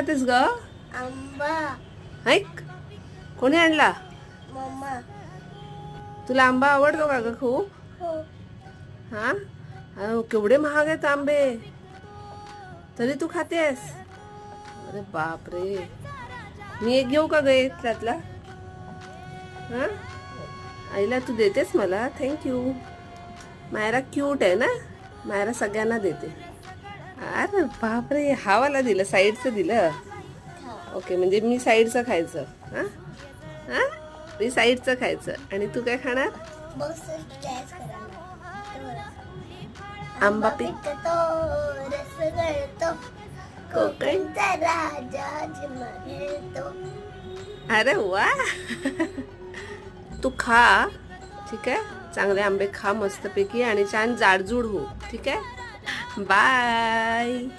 खातेस ग? आंबा. ऐक कोणी आणला? मम्मा तुला आंबा आवडतो का ग खूप? हो. हा? अहो, केवढे महाग आहेत आंबे? तरी तू खातेस? अरे बापरे. मी एक घेऊ का ग त्यातला? हा? आईला तू देतेस मला? थँक्यू मायरा क्यूट आहे ना? मायरा सगळ्यांना देते. अरे बापरे हावाला दिलं साईडचं दिलं? ओके म्हणजे मी साईडचं खायचं. हा? हा? मी साईडचं खायचं. आणि तू काय खाणार? आंबा पीक पिकतो रस कोकणचा राजा अरे वा! तू खा ठीक आहे? चांगले आंबे खा मस्तपैकी आणि छान जाडजूड हो ठीक आहे? Bye.